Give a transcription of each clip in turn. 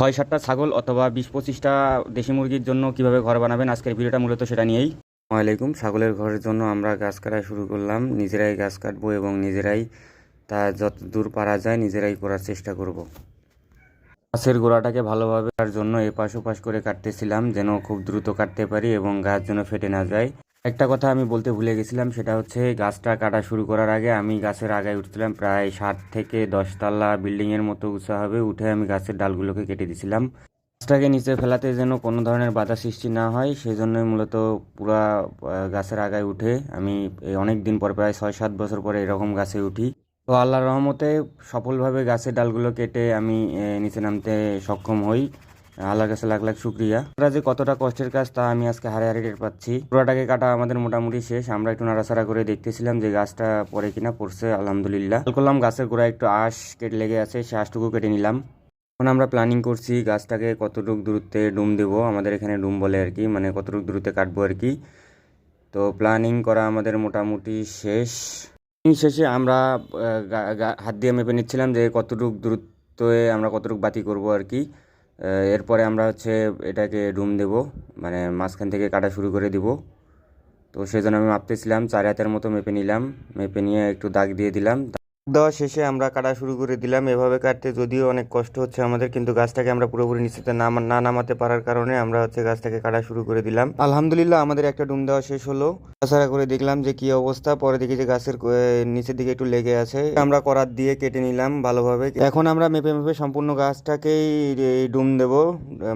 ছয় সাতটা ছাগল অথবা বিশ পঁচিশটা দেশি মুরগির জন্য কীভাবে ঘর বানাবেন? আজকের ভিডিওটা মূলত সেটা নিয়েই। আসসালামাইকুম ছাগলের ঘরের জন্য আমরা গাছ কাটা শুরু করলাম। নিজেরাই গাছ কাটবো এবং নিজেরাই তা যত দূর পারা যায় নিজেরাই করার চেষ্টা করব। গাছের গোড়াটাকে ভালোভাবে তার জন্য এপাশ ওপাশ করে কাটতেছিলাম, যেন খুব দ্রুত কাটতে পারি এবং গাছ যেন ফেটে না যায়। একটা কথা আমি বলতে ভুলে গেছিলাম, সেটা হচ্ছে গাছটা কাটা শুরু করার আগে আমি গাছের আগায় উঠছিলাম, প্রায় ষাট থেকে দশতলা বিল্ডিংয়ের মতো উঁচা হবে, উঠে আমি গাছের ডালগুলোকে কেটে দিছিলাম। গাছটাকে নিচে ফেলাতে যেন কোনো ধরনের বাধা সৃষ্টি না হয় সেই জন্যই মূলত পুরা গাছের আগায় উঠে আমি অনেক দিন পর, প্রায় ছয় সাত বছর পরে এরকম গাছে উঠি। তো আল্লাহর রহমতে সফলভাবে গাছের ডালগুলো কেটে আমি নিচে নামতে সক্ষম হই। আল্লাহর কাছে লাখ লাখ শুক্রিয়া। আমরা যে কতটা কষ্টের কাজ তা আমি আজকে হারে হারে টের পাচ্ছি। পুরোটাকে কাটা আমাদের মোটামুটি শেষ। আমরা একটু নাড়াচাড়া করে দেখতেছিলাম যে গাছটা পরে কিনা, পড়ছে, আলহামদুলিল্লাহ। করলাম গাছের গোড়ায় একটু আঁশ কেটে লেগে আছে, সে আঁশটুকু কেটে নিলাম। এখন আমরা প্ল্যানিং করছি গাছটাকে কতটুকু দূরত্বে ডুম দেবো। আমাদের এখানে ডুম বলে আর কি মানে কতটুকু দূরত্বে কাটবো আর কি। তো প্ল্যানিং করা আমাদের মোটামুটি শেষ। শেষে আমরা হাত দিয়ে মেপে নিচ্ছিলাম যে কতটুকু দূরত্বে আমরা কতটুকু বাতি করব আর কি। এরপরে আমরা হচ্ছে এটাকে রুম দেব মানে মাঝখান থেকে কাটা শুরু করে দিব। তো সেজন্য আমি মাপতেছিলাম চার হাতের মতো মেপে নিলাম, মেপে নিয়ে একটু দাগ দিয়ে দিলাম। দেওয়া শেষে আমরা কাটা শুরু করে দিলাম। এভাবে কাটতে যদিও অনেক কষ্ট হচ্ছে আমাদের, কিন্তু গাছটাকে আমরা পুরোপুরি নিচেতে না নামাতে পারার কারণে আমরা হচ্ছে গাছটাকে কাটা শুরু করে দিলাম। আলহামদুলিল্লাহ আমাদের একটা ডুম দেওয়া শেষ হলো। তাছাড়া করে দেখলাম যে কি অবস্থা। পরে দেখি যে গাছের নিচের দিকে একটু লেগে আছে। আমরা করাত দিয়ে কেটে নিলাম ভালোভাবে। এখন আমরা মেপে মেপে সম্পূর্ণ গাছটাকেই ডুম দেবো।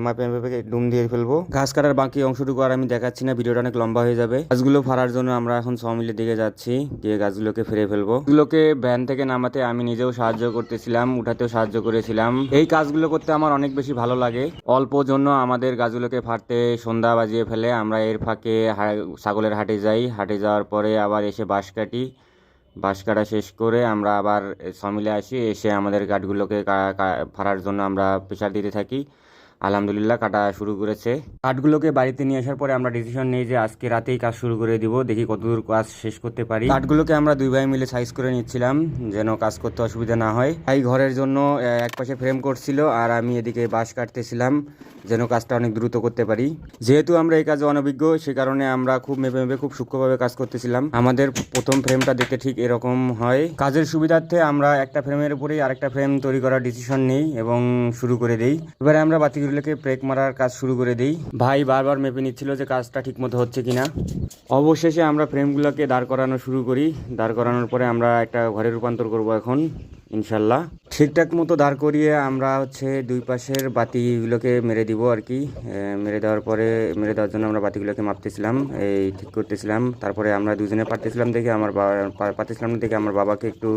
মাপে মেপে ডুম দিয়ে ফেলব। ঘাস কাটার বাকি অংশটুকু আর আমি দেখাচ্ছি না, ভিডিওটা অনেক লম্বা হয়ে যাবে। গাছগুলো ফাড়ার জন্য আমরা এখন সব মিলে দিকে যাচ্ছি, গিয়ে গাছগুলোকে ফিরে ফেলব। এগুলোকে ভ্যান থেকে নামাতে আমি নিজেও সাহায্য করতেছিলাম, উঠাতেও সাহায্য করেছিলাম। এই কাজগুলো করতে আমার অনেক বেশি ভালো লাগে। অল্প জন্য আমাদের গাছগুলোকে ফাটতে সন্ধ্যা বাজিয়ে ফেলে আমরা এর ফাঁকে ছাগলের হাটে যাই। হাটে যাওয়ার পরে আবার এসে বাঁশ কাটি। বাঁশ কাটা শেষ করে আমরা আবার সমিলে আসি। এসে আমাদের কাঠগুলোকে কা- কা- ফাড়ার জন্য আমরা প্রেশার দিতে থাকি। আলহামদুলিল্লাহ, কাটা শুরু করেছে। কাঠগুলোকে বাড়িতে নিয়ে আসার পরে আমরা ডিসিশন নিই যে আজকে রাতেই কাজ শুরু করে দিব, দেখি কতদূর কাজ শেষ করতে পারি। কাঠগুলোকে আমরা দুই ভাই মিলে সাইজ করে নিচ্ছিলাম, যেন কাজ করতে অসুবিধা না হয়। তাই ঘরের জন্য এক পাশে ফ্রেম করছিল, আর আমি এদিকে বাঁশ কাটতেছিলাম। যেন কাজটা অনেক দ্রুত করতে পারি। যেহেতু আমরা এই কাজে অনভিজ্ঞ, সে কারণে আমরা খুব মেপে মেপে খুব সূক্ষ্মভাবে কাজ করতেছিলাম। আমাদের প্রথম ফ্রেমটা দেখতে ঠিক এরকম হয়। কাজের সুবিধার্থে আমরা একটা ফ্রেমের উপরেই আরেকটা ফ্রেম তৈরি করার ডিসিশন নেই এবং শুরু করে দেই। এবারে আমরা বাতিগুলোকে ব্রেক মারার কাজ শুরু করে দেই। ভাই বারবার মেপে নিচ্ছিল যে কাজটা ঠিক মতো হচ্ছে কিনা। অবশেষে আমরা ফ্রেমগুলোকে দাঁড় করানো শুরু করি। দাঁড় করানোর পরে আমরা একটা ঘরে রূপান্তর করব এখন। ইনশাল্লাহ। ঠিকঠাক মতো দাঁড় করিয়ে আমরা হচ্ছে দুই পাশের বাতিগুলোকে মেরে দিব আর কি। মেরে দেওয়ার পরে, মেরে দেওয়ার জন্য আমরা বাতিগুলোকে মাপতেছিলাম, এই ঠিক করতেছিলাম। তারপরে আমরা দুজনে পারতেছিলাম দেখে আমার বাবা পারতেছিলাম দেখে আমার বাবাকে একটু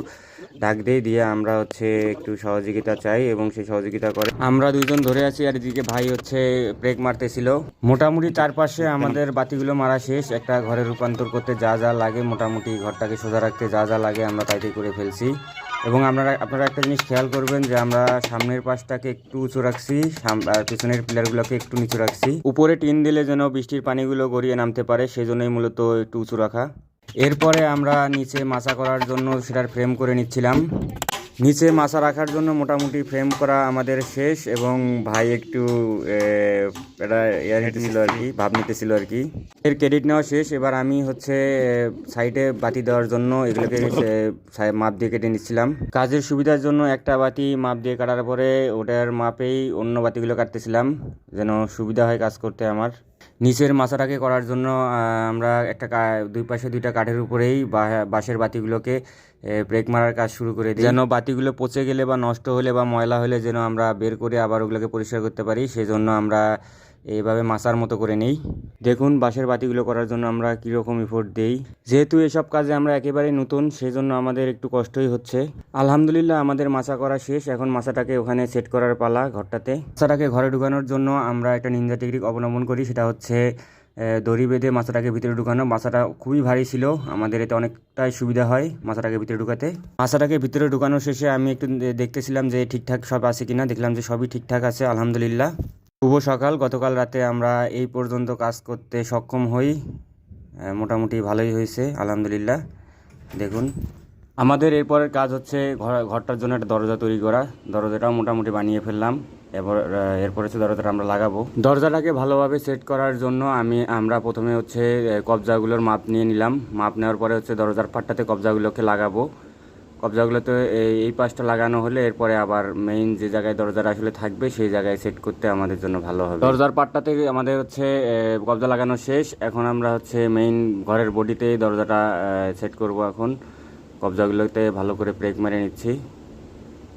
ডাক দিয়ে দিয়ে আমরা হচ্ছে একটু সহযোগিতা চাই এবং সেই সহযোগিতা করে আমরা দুজন ধরে আছি আর এদিকে ভাই হচ্ছে ব্রেক মারতেছিল। মোটামুটি চারপাশে আমাদের বাতিগুলো মারা শেষ। একটা ঘরে রূপান্তর করতে যা যা লাগে মোটামুটি ঘরটাকে সোজা রাখতে যা যা লাগে আমরা তাই তাই করে ফেলছি। এবং আপনারা আপনারা একটা জিনিস খেয়াল করবেন যে আমরা সামনের পাশটাকে একটু উঁচু রাখছি আর পিছনের পিলারগুলোকে একটু নিচু রাখছি। উপরে টিন দিলে যেন বৃষ্টির পানিগুলো গড়িয়ে নামতে পারে, সেজন্যই মূলত একটু উঁচু রাখা। এরপরে আমরা নিচে মাচা করার জন্য সেটার ফ্রেম করে নিচ্ছিলাম। নিচে মাছা রাখার জন্য মোটামুটি ফ্রেম করা আমাদের শেষ এবং ভাই একটু এটা ইয়ে নিতেছিল আর কি, ভাব নিতেছিল আর কি। এর ক্রেডিট নেওয়া শেষ, এবার আমি হচ্ছে সাইডে বাতি দেওয়ার জন্য এগুলোকে মাপ দিয়ে কেটে নিচ্ছিলাম। কাজের সুবিধার জন্য একটা বাতি মাপ দিয়ে কাটার পরে ওটার মাপেই অন্য বাতিগুলো কাটতেছিলাম, যেন সুবিধা হয় কাজ করতে আমার। নিচের মাছাটাকে করার জন্য আমরা একটা দুই পাশে দুইটা কাঠের উপরেই বাঁশের বাতিগুলোকে ব্রেক মারার কাজ শুরু করে দিই। যেন বাতিগুলো পচে গেলে বা নষ্ট হলে বা ময়লা হলে যেন আমরা বের করে আবার ওগুলোকে পরিষ্কার করতে পারি, সেজন্য আমরা এইভাবে মাছার মতো করে নেই। দেখুন, বাঁশের বাতিগুলো করার জন্য আমরা কীরকম ইফোর্ট দেই। যেহেতু এসব কাজে আমরা একেবারে নতুন, সেজন্য আমাদের একটু কষ্টই হচ্ছে। আলহামদুলিল্লাহ, আমাদের মাছা করা শেষ। এখন মাছাটাকে ওখানে সেট করার পালা ঘরটাতে। মাছাটাকে ঘরে ঢুকানোর জন্য আমরা একটা নিন্দা টেকনিক অবলম্বন করি। সেটা হচ্ছে দড়ি বেঁধে মাছাটাকে ভিতরে ঢুকানো। মাছাটা খুবই ভারী ছিল। আমাদের এতে অনেকটাই সুবিধা হয় মাছাটাকে ভিতরে ঢুকাতে। মাছাটাকে ভিতরে ঢুকানো শেষে আমি একটু দেখতেছিলাম যে ঠিকঠাক সব আছে কিনা। দেখলাম যে সবই ঠিকঠাক আছে, আলহামদুলিল্লাহ। শুভ সকাল। গতকাল রাতে আমরা এই পর্যন্ত কাজ করতে সক্ষম হই। মোটামুটি ভালোই হয়েছে, আলহামদুলিল্লাহ। দেখুন, আমাদের এরপরের কাজ হচ্ছে ঘর, ঘরটার জন্য একটা দরজা তৈরি করা। দরজাটাও মোটামুটি বানিয়ে ফেললাম। এরপর এরপর হচ্ছে দরজাটা আমরা লাগাবো। দরজাটাকে ভালোভাবে সেট করার জন্য আমি, আমরা প্রথমে হচ্ছে কবজাগুলোর মাপ নিয়ে নিলাম। মাপ নেওয়ার পরে হচ্ছে দরজার পাটটাতে কবজাগুলোকে লাগাবো। কবজাগুলোতে এই এই পাশটা লাগানো হলে এরপরে আবার মেইন যে জায়গায় দরজাটা আসলে থাকবে, সেই জায়গায় সেট করতে আমাদের জন্য ভালো হবে। দরজার পাটটাতে আমাদের হচ্ছে কবজা লাগানো শেষ। এখন আমরা হচ্ছে মেইন ঘরের বডিতে দরজাটা সেট করব এখন। কবজাগুলোতে ভালো করে ব্রেক মেরে নিচ্ছি।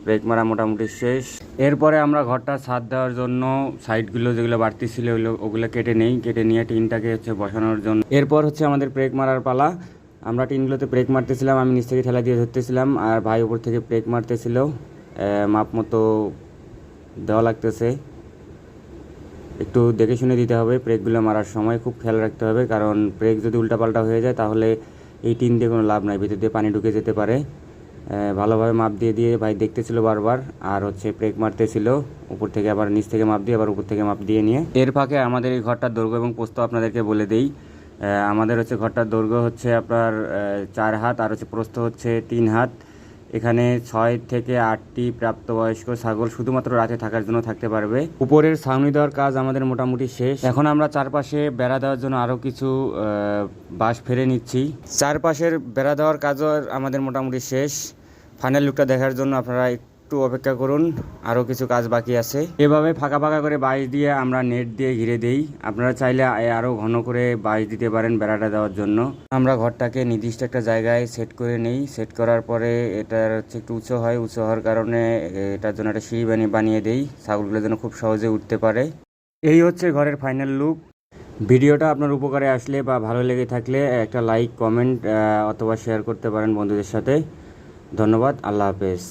ব্রেক মারা মোটামুটি শেষ। এরপরে আমরা ঘরটা ছাদ দেওয়ার জন্য সাইডগুলো যেগুলো বাড়তি ছিল ওগুলো কেটে নেই। কেটে নিয়ে টিনটাকে হচ্ছে বসানোর জন্য। এরপর হচ্ছে আমাদের ব্রেক মারার পালা। আমরা টিনগুলোতে ব্রেক মারতেছিলাম, আমি নিচ থেকে ঠেলা দিয়ে ধরতেছিলাম, আর ভাই উপর থেকে ব্রেক মারতেছিল। মাপ মতো দেওয়া লাগতেছে। একটু দেখে শুনে দিতে হবে ব্রেকগুলো মারার সময় খুব খেয়াল রাখতে হবে, কারণ ব্রেক যদি উল্টাপাল্টা হয়ে যায়, তাহলে এই টিন দিয়ে কোনো লাভ নাই, ভিতর দিয়ে পানি ঢুকে যেতে পারে। ভালোভাবে মাপ দিয়ে দিয়ে ভাই দেখতেছিল বারবার, আর হচ্ছে ব্রেক মারতেছিল, উপর থেকে আবার নিচ থেকে মাপ দিয়ে, আবার উপর থেকে মাপ দিয়ে নিয়ে। এর ফাঁকে আমাদের এই ঘরটার দৈর্ঘ্য এবং পোস্ত আপনাদেরকে বলে দেই। আমাদের হচ্ছে ঘরটার দৈর্ঘ্য হচ্ছে আপনার চার হাত আর হচ্ছে প্রস্থ হচ্ছে তিন হাত। এখানে ছয় থেকে আটটি প্রাপ্তবয়স্ক ছাগল শুধুমাত্র রাতে থাকার জন্য থাকতে পারবে। উপরের ছাউনি দেওয়ার কাজ আমাদের মোটামুটি শেষ। এখন আমরা চারপাশে বেড়া দেওয়ার জন্য আরও কিছু বাঁশ ফেরে নিচ্ছি। চারপাশের বেড়া দেওয়ার কাজও আমাদের মোটামুটি শেষ। ফাইনাল লুকটা দেখার জন্য আপনারা একটু অপেক্ষা করুন আরও কিছু কাজ বাকি আছে। এভাবে ফাঁকা ফাঁকা করে বাঁশ দিয়ে আমরা নেট দিয়ে ঘিরে দেই। আপনারা চাইলে আরও ঘন করে বাঁশ দিতে পারেন বেড়াটা দেওয়ার জন্য। আমরা ঘরটাকে নির্দিষ্ট একটা জায়গায় সেট করে নেই। সেট করার পরে এটার হচ্ছে একটু উঁচু হয়। উঁচু হওয়ার কারণে এটার জন্য একটা সিঁড়ি বানিয়ে বানিয়ে দেই। ছাগলগুলো যেন খুব সহজে উঠতে পারে। এই হচ্ছে ঘরের ফাইনাল লুক ভিডিওটা আপনার উপকারে আসলে বা ভালো লেগে থাকলে একটা লাইক কমেন্ট অথবা শেয়ার করতে পারেন বন্ধুদের সাথে। ধন্যবাদ। আল্লাহ হাফেজ।